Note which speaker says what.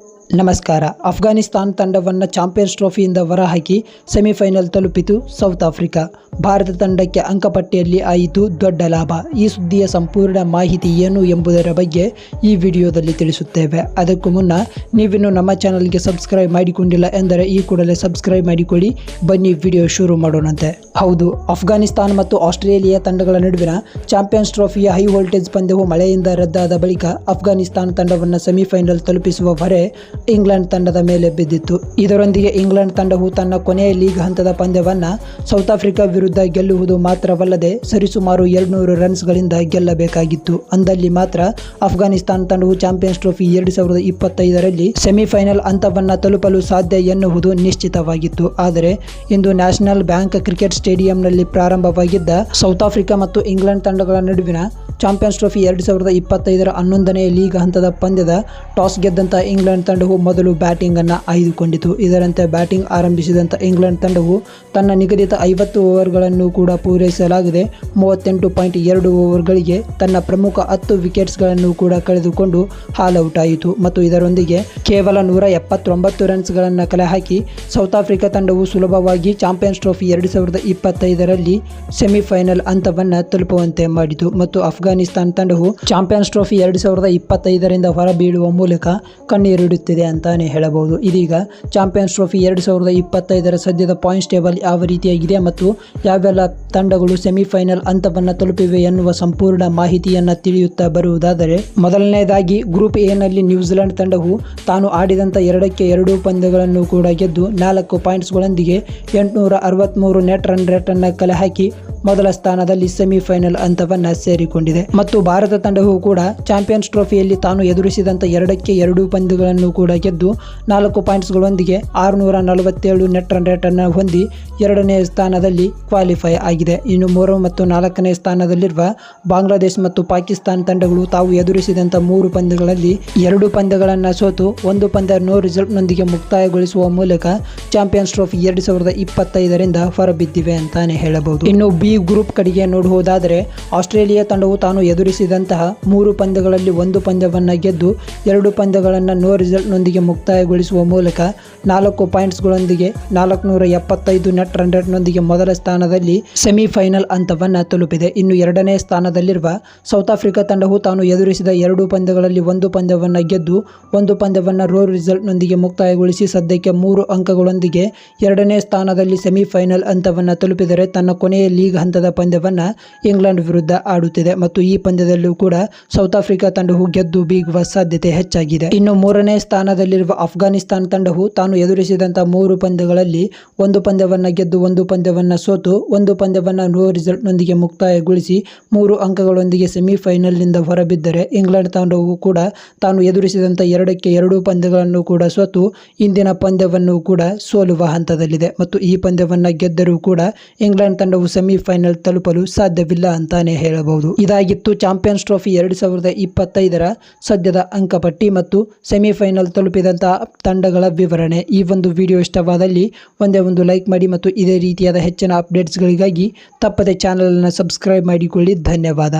Speaker 1: Yes. ನಮಸ್ಕಾರ. ಅಫ್ಘಾನಿಸ್ತಾನ್ ತಂಡವನ್ನು champions ಟ್ರೋಫಿಯಿಂದ ಹೊರಹಾಕಿ ಸೆಮಿಫೈನಲ್ ತಲುಪಿತು ಸೌತ್ ಆಫ್ರಿಕಾ. ಭಾರತ ತಂಡಕ್ಕೆ ಅಂಕಪಟ್ಟಿಯಲ್ಲಿ ಆಯಿತು ದೊಡ್ಡ ಲಾಭ. ಈ ಸುದ್ದಿಯ ಸಂಪೂರ್ಣ ಮಾಹಿತಿ ಏನು ಎಂಬುದರ ಬಗ್ಗೆ ಈ ವಿಡಿಯೋದಲ್ಲಿ ತಿಳಿಸುತ್ತೇವೆ. ಅದಕ್ಕೂ ಮುನ್ನ ನೀವಿನ್ನು ನಮ್ಮ ಚಾನಲ್ಗೆ ಸಬ್ಸ್ಕ್ರೈಬ್ ಮಾಡಿಕೊಂಡಿಲ್ಲ ಎಂದರೆ ಈ ಕೂಡಲೇ ಸಬ್ಸ್ಕ್ರೈಬ್ ಮಾಡಿಕೊಳ್ಳಿ. ಬನ್ನಿ ವಿಡಿಯೋ ಶುರು ಮಾಡೋಣಂತೆ. ಹೌದು ಅಫ್ಘಾನಿಸ್ತಾನ್ ಮತ್ತು ಆಸ್ಟ್ರೇಲಿಯಾ ತಂಡಗಳ ನಡುವಿನ ಚಾಂಪಿಯನ್ಸ್ ಟ್ರೋಫಿಯ ಹೈ ವೋಲ್ಟೇಜ್ ಪಂದ್ಯವು ಮಳೆಯಿಂದ ರದ್ದಾದ ಬಳಿಕ ಅಫ್ಘಾನಿಸ್ತಾನ್ ತಂಡವನ್ನು ಸೆಮಿಫೈನಲ್ ತಲುಪಿಸುವ ಹೊರೆ ಇಂಗ್ಲೆಂಡ್ ತಂಡದ ಮೇಲೆ ಬಿದ್ದಿತ್ತು. ಇದರೊಂದಿಗೆ ಇಂಗ್ಲೆಂಡ್ ತಂಡವು ತನ್ನ ಕೊನೆಯ ಲೀಗ್ ಹಂತದ ಪಂದ್ಯವನ್ನು ಸೌತ್ ಆಫ್ರಿಕಾ ವಿರುದ್ಧ ಗೆಲ್ಲುವುದು ಮಾತ್ರವಲ್ಲದೆ ಸರಿಸುಮಾರು ಎರಡುನೂರು ರನ್ಸ್ಗಳಿಂದ ಗೆಲ್ಲಬೇಕಾಗಿತ್ತು. ಅಂದಲ್ಲಿ ಮಾತ್ರ ಅಫ್ಘಾನಿಸ್ತಾನ್ ತಂಡವು ಚಾಂಪಿಯನ್ಸ್ ಟ್ರೋಫಿ ಎರಡು ಸಾವಿರದ ಇಪ್ಪತ್ತೈದರಲ್ಲಿ ಸೆಮಿಫೈನಲ್ ಹಂತವನ್ನು ತಲುಪಲು ಸಾಧ್ಯ ಎನ್ನುವುದು ನಿಶ್ಚಿತವಾಗಿತ್ತು. ಆದರೆ ಇಂದು ನ್ಯಾಷನಲ್ ಬ್ಯಾಂಕ್ ಕ್ರಿಕೆಟ್ ಸ್ಟೇಡಿಯಂನಲ್ಲಿ ಪ್ರಾರಂಭವಾಗಿದ್ದ ಸೌತ್ ಆಫ್ರಿಕಾ ಮತ್ತು ಇಂಗ್ಲೆಂಡ್ ತಂಡಗಳ ನಡುವಿನ ಚಾಂಪಿಯನ್ಸ್ ಟ್ರೋಫಿ ಎರಡು ಸಾವಿರದ ಇಪ್ಪತ್ತೈದರ ಹನ್ನೊಂದನೇ ಲೀಗ್ ಹಂತದ ಪಂದ್ಯದ ಟಾಸ್ ಗೆದ್ದಂಥ ಇಂಗ್ಲೆಂಡ್ ತಂಡವು ಮೊದಲು ಬ್ಯಾಟಿಂಗನ್ನು ಆಯ್ದುಕೊಂಡಿತು. ಇದರಂತೆ ಬ್ಯಾಟಿಂಗ್ ಆರಂಭಿಸಿದಂಥ ಇಂಗ್ಲೆಂಡ್ ತಂಡವು ತನ್ನ ನಿಗದಿತ ಐವತ್ತು ಓವರ್ಗಳನ್ನು ಕೂಡ ಪೂರೈಸಲಾಗಿದೆ. ಮೂವತ್ತೆಂಟು ಪಾಯಿಂಟ್ ಎರಡು ಓವರ್ಗಳಿಗೆ ತನ್ನ ಪ್ರಮುಖ ಹತ್ತು ವಿಕೆಟ್ಸ್ಗಳನ್ನು ಕೂಡ ಕಳೆದುಕೊಂಡು ಹಾಲ್ ಔಟ್ ಆಯಿತು ಮತ್ತು ಇದರೊಂದಿಗೆ ಕೇವಲ ನೂರ ಎಪ್ಪತ್ತೊಂಬತ್ತು ರನ್ಸ್ಗಳನ್ನು ಕಲೆ ಹಾಕಿ ಸೌತ್ ಆಫ್ರಿಕಾ ತಂಡವು ಸುಲಭವಾಗಿ ಚಾಂಪಿಯನ್ಸ್ ಟ್ರೋಫಿ ಎರಡು ಸಾವಿರದ ಇಪ್ಪತ್ತೈದರಲ್ಲಿ ಸೆಮಿಫೈನಲ್ ಹಂತವನ್ನು ತಲುಪುವಂತೆ ಮಾಡಿತು. ಮತ್ತು ಅಫ್ಘಾನಿಸ್ತಾನ್ ತಂಡವು ಚಾಂಪಿಯನ್ಸ್ ಟ್ರೋಫಿ ಎರಡು ಸಾವಿರದ ಇಪ್ಪತ್ತೈದರಿಂದ ಹೊರಬೀಳುವ ಮೂಲಕ ಕಣ್ಣೀರಿಡುತ್ತಿದೆ ಅಂತಾನೆ ಹೇಳಬಹುದು. ಇದೀಗ ಚಾಂಪಿಯನ್ಸ್ ಟ್ರೋಫಿ ಎರಡು ಸಾವಿರದ ಇಪ್ಪತ್ತೈದರ ಸದ್ಯದ ಪಾಯಿಂಟ್ಸ್ ಟೇಬಲ್ ಯಾವ ರೀತಿಯಾಗಿದೆ ಮತ್ತು ಯಾವೆಲ್ಲ ತಂಡಗಳು ಸೆಮಿಫೈನಲ್ ಹಂತವನ್ನು ತಲುಪಿವೆ ಎನ್ನುವ ಸಂಪೂರ್ಣ ಮಾಹಿತಿಯನ್ನು ತಿಳಿಯುತ್ತಾ ಬರುವುದಾದರೆ ಮೊದಲನೇದಾಗಿ ಗ್ರೂಪ್ ಎ ನಲ್ಲಿ ನ್ಯೂಜಿಲೆಂಡ್ ತಂಡವು ತಾನು ಆಡಿದಂಥ ಎರಡಕ್ಕೆ ಎರಡು ಪಂದ್ಯಗಳನ್ನು ಕೂಡ ಗೆದ್ದು ನಾಲ್ಕು ಪಾಯಿಂಟ್ಸ್ಗಳೊಂದಿಗೆ ಎಂಟುನೂರ ಅರವತ್ತ್ಮೂರು ನೆಟ್ ರನ್ ರೇಟನ್ನು ಕಲೆ ಹಾಕಿ ಮೊದಲ ಸ್ಥಾನದಲ್ಲಿ ಸೆಮಿಫೈನಲ್ ಹಂತವನ್ನ ಸೇರಿಕೊಂಡಿದೆ. ಮತ್ತು ಭಾರತ ತಂಡವು ಕೂಡ ಚಾಂಪಿಯನ್ಸ್ ಟ್ರೋಫಿಯಲ್ಲಿ ತಾನು ಎದುರಿಸಿದಂಥ ಎರಡಕ್ಕೆ ಎರಡು ಪಂದ್ಯಗಳನ್ನು ಕೂಡ ಗೆದ್ದು ನಾಲ್ಕು ಪಾಯಿಂಟ್ಸ್ಗಳೊಂದಿಗೆ ಆರುನೂರ ನಲವತ್ತೇಳು ನೆಟ್ ರನ್ ಅನ್ನು ಹೊಂದಿ ಎರಡನೇ ಸ್ಥಾನದಲ್ಲಿ ಕ್ವಾಲಿಫೈ ಆಗಿದೆ. ಇನ್ನು ಮೂರು ಮತ್ತು ನಾಲ್ಕನೇ ಸ್ಥಾನದಲ್ಲಿರುವ ಬಾಂಗ್ಲಾದೇಶ್ ಮತ್ತು ಪಾಕಿಸ್ತಾನ ತಂಡಗಳು ತಾವು ಎದುರಿಸಿದಂಥ ಮೂರು ಪಂದ್ಯಗಳಲ್ಲಿ ಎರಡು ಪಂದ್ಯಗಳನ್ನು ಸೋತು ಒಂದು ಪಂದ್ಯ ನೋ ರಿಸಲ್ಟ್ನೊಂದಿಗೆ ಮುಕ್ತಾಯಗೊಳಿಸುವ ಮೂಲಕ ಚಾಂಪಿಯನ್ಸ್ ಟ್ರೋಫಿ ಎರಡು ಸಾವಿರದ ಇಪ್ಪತ್ತೈದರಿಂದ ಹೊರಬಿದ್ದಿವೆ ಅಂತಾನೆ ಹೇಳಬಹುದು. ಇನ್ನು ಬಿ ಗ್ರೂಪ್ ಕಡೆಗೆ ನೋಡುವುದಾದರೆ ಆಸ್ಟ್ರೇಲಿಯಾ ತಂಡವು ತಾನು ಎದುರಿಸಿದಂತಹ ಮೂರು ಪಂದ್ಯಗಳಲ್ಲಿ ಒಂದು ಪಂದ್ಯವನ್ನು ಗೆದ್ದು ಎರಡು ಪಂದ್ಯಗಳನ್ನು ನೋ ರಿಸಲ್ಟ್ನೊಂದಿಗೆ ಮುಕ್ತಾಯಗೊಳಿಸುವ ಮೂಲಕ ನಾಲ್ಕು ಪಾಯಿಂಟ್ಸ್ಗಳೊಂದಿಗೆ ನಾಲ್ಕುನೂರ ಎಪ್ಪತ್ತೈದು ನೆಟ್ ರನ್ ರೇಟ್ನೊಂದಿಗೆ ಮೊದಲ ಸ್ಥಾನದಲ್ಲಿ ಸೆಮಿಫೈನಲ್ ಹಂತವನ್ನು ತಲುಪಿದೆ. ಇನ್ನು ಎರಡನೇ ಸ್ಥಾನದಲ್ಲಿರುವ ಸೌತ್ ಆಫ್ರಿಕಾ ತಂಡವು ತಾನು ಎದುರಿಸಿದ ಎರಡು ಪಂದ್ಯಗಳಲ್ಲಿ ಒಂದು ಪಂದ್ಯವನ್ನು ಗೆದ್ದು ಒಂದು ಪಂದ್ಯವನ್ನು ರೋ ರಿಸಲ್ಟ್ನೊಂದಿಗೆ ಮುಕ್ತಾಯಗೊಳಿಸಿ ಸದ್ಯಕ್ಕೆ ಮೂರು ಅಂಕಗಳೊಂದಿಗೆ ಎರಡನೇ ಸ್ಥಾನದಲ್ಲಿ ಸೆಮಿಫೈನಲ್ ಹಂತವನ್ನು ತಲುಪಿದರೆ ತನ್ನ ಕೊನೆಯ ಲೀಗ್ ಹಂತದ ಪಂದ್ಯವನ್ನು ಇಂಗ್ಲೆಂಡ್ ವಿರುದ್ಧ ಆಡುತ್ತಿದೆ ಮತ್ತು ಈ ಪಂದ್ಯದಲ್ಲೂ ಕೂಡ ಸೌತ್ ಆಫ್ರಿಕಾ ತಂಡವು ಗೆದ್ದು ಬೀಗುವ ಸಾಧ್ಯತೆ ಹೆಚ್ಚಾಗಿದೆ. ಇನ್ನು ಮೂರನೇ ಸ್ಥಾನದಲ್ಲಿರುವ ಅಫ್ಘಾನಿಸ್ತಾನ ತಂಡವು ತಾನು ಎದುರಿಸಿದಂಥ ಮೂರು ಪಂದ್ಯಗಳಲ್ಲಿ ಒಂದು ಪಂದ್ಯವನ್ನು ಗೆದ್ದು ಒಂದು ಪಂದ್ಯವನ್ನು ಸೋತು, ಒಂದು ಪಂದ್ಯವನ್ನು ನೋ ರಿಸಲ್ಟ್ನೊಂದಿಗೆ ಮುಕ್ತಾಯಗೊಳಿಸಿ ಮೂರು ಅಂಕಗಳೊಂದಿಗೆ ಸೆಮಿಫೈನಲ್ನಿಂದ ಹೊರಬಿದ್ದರೆ ಇಂಗ್ಲೆಂಡ್ ತಂಡವು ಕೂಡ ತಾನು ಎದುರಿಸಿದಂಥ ಎರಡಕ್ಕೆ ಎರಡು ಪಂದ್ಯಗಳನ್ನು ಕೂಡ ಸೋತು, ಇಂದಿನ ಪಂದ್ಯವನ್ನು ಕೂಡ ಸೋಲುವ ಹಂತದಲ್ಲಿದೆ ಮತ್ತು ಈ ಪಂದ್ಯವನ್ನು ಗೆದ್ದರೂ ಕೂಡ ಇಂಗ್ಲೆಂಡ್ ತಂಡವು ಸೆಮಿಫೈನಲ್ ತಲುಪಲು ಸಾಧ್ಯವಿಲ್ಲ ಅಂತಾನೆ ಹೇಳಬಹುದು. ಇದಾಗಿತ್ತು ಚಾಂಪಿಯನ್ಸ್ ಟ್ರೋಫಿ ಎರಡು ಸಾವಿರದ ಇಪ್ಪತ್ತೈದರ ಸದ್ಯದ ಅಂಕಪಟ್ಟಿ ಮತ್ತು ಸೆಮಿಫೈನಲ್ ತಲುಪಿದಂತಹ ತಂಡಗಳ ವಿವರಣೆ. ಈ ಒಂದು ವಿಡಿಯೋ ಇಷ್ಟವಾದಲ್ಲಿ ಒಂದೇ ಒಂದು ಲೈಕ್ ಮಾಡಿ ಮತ್ತು ಇದೇ ರೀತಿಯಾದ ಹೆಚ್ಚಿನ ಅಪ್ಡೇಟ್ಸ್ಗಳಿಗಾಗಿ ತಪ್ಪದೆ ಚಾನಲನ್ನು ಸಬ್ಸ್ಕ್ರೈಬ್ ಮಾಡಿಕೊಳ್ಳಿ. ಧನ್ಯವಾದ.